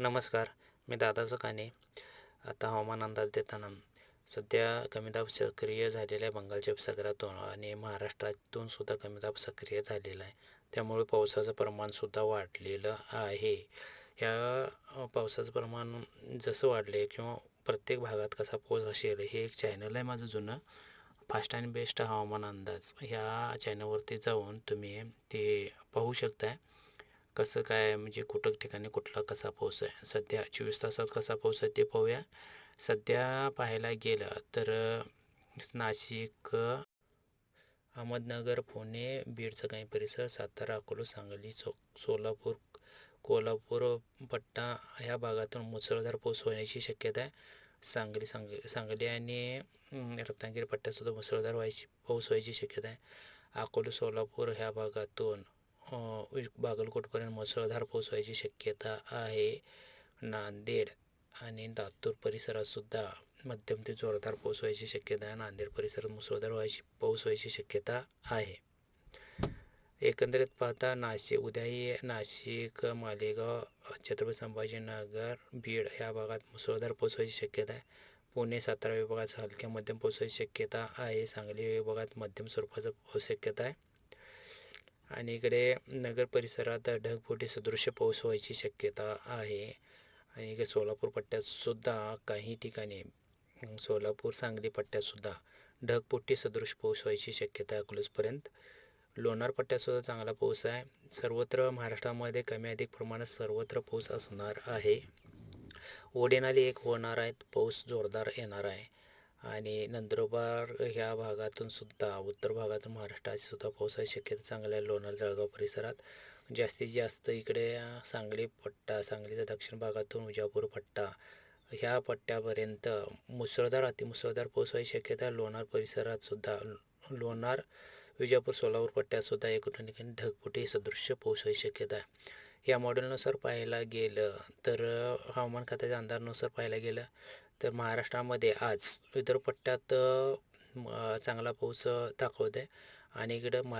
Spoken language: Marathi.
नमस्कार मी दादाचं काने आता हवामान अंदाज देताना सध्या कमी दाब सक्रिय झालेल्या बंगालच्या उपसागरातून आणि महाराष्ट्रातून सुद्धा कमी दाब सक्रिय झालेला आहे. त्यामुळे पावसाचं प्रमाणसुद्धा वाढलेलं आहे. ह्या पावसाचं प्रमाण जसं वाढले किंवा प्रत्येक भागात कसा पाऊस असेल हे एक चॅनल आहे माझं जुनं. फास्ट अँड बेस्ट हवामान अंदाज. ह्या चॅनलवरती जाऊन तुम्ही ते पाहू शकताय. कसं काय म्हणजे कुठं ठिकाणी कुठला कसा पाऊस आहे? सध्या चोवीस तासात कसा पाऊस आहे ते पाहूया. सध्या पाहायला गेलं तर नाशिक अहमदनगर पुणे बीडचा काही परिसर सातारा अकोला सांगली सो सोलापूर कोल्हापूर पट्टा ह्या भागातून मुसळधार पाऊस होण्याची शक्यता आहे. सांगली सांग सांगली आणि रत्नागिरी पट्ट्यातसुद्धा मुसळधार व्हायची पाऊस व्हायची शक्यता आहे. अकोला सोलापूर ह्या भागातून बागलकोटपर्यंत मुसळधार पाऊस व्हायची शक्यता आहे. नांदेड आणि लातूर परिसरात सुद्धा मध्यम ते जोरदार पाऊस व्हायची शक्यता आहे. नांदेड परिसरात मुसळधार व्हायची पाऊस व्हायची शक्यता आहे. एकंदरीत पाहता नाशिक उद्याही नाशिक मालेगाव छत्रपती संभाजीनगर बीड ह्या भागात मुसळधार पाऊस व्हायची शक्यता आहे. पुणे सातारा विभागात हलक्या मध्यम पाऊस व्हायची शक्यता आहे. सांगली विभागात मध्यम स्वरूपाचा पाऊस शक्यता आहे. आणि इकडे नगर परिसरात ढगफुटी सदृश्य पाऊस व्हायची शक्यता आहे. आणि इकडे सोलापूर पट्ट्यातसुद्धा काही ठिकाणी सोलापूर सांगली पट्ट्यातसुद्धा ढगपुट्टी सदृश पाऊस व्हायची शक्यता आहे अकलूजपर्यंत लोणार पट्ट्यातसुद्धा चांगला पाऊस आहे. सर्वत्र महाराष्ट्रामध्ये कमी अधिक प्रमाणात सर्वत्र पाऊस असणार आहे. ओढेनाली एक होणार आहेत. पाऊस जोरदार येणार आहे. आणि नंदुरबार ह्या भागातून सुद्धा उत्तर भागातून महाराष्ट्रात सुद्धा पावसाची शक्यता चांगली आहे लोणार जळगाव परिसरात जास्तीत जास्त इकडे सांगली पट्टा सांगलीच्या दक्षिण भागातून विजापूर पट्टा ह्या पट्ट्यापर्यंत मुसळधार अतिमुसळधार पाऊस व्हायची शक्यता आहे. लोणार परिसरात सुद्धा लोणार विजापूर सोलापूर पट्ट्यातसुद्धा एक ठिकाणी ढगफुटी सदृश्य पाऊस व्हायची शक्यता आहे या मॉडेलनुसार पाहायला गेलं तर हवामान खात्याच्या अंदाजानुसार पाहायला गेलं तर महाराष्ट्रामध्ये आज विदर्भ पट्ट्यात चांगला पाऊस दाखवत आहे आणि इकडं महा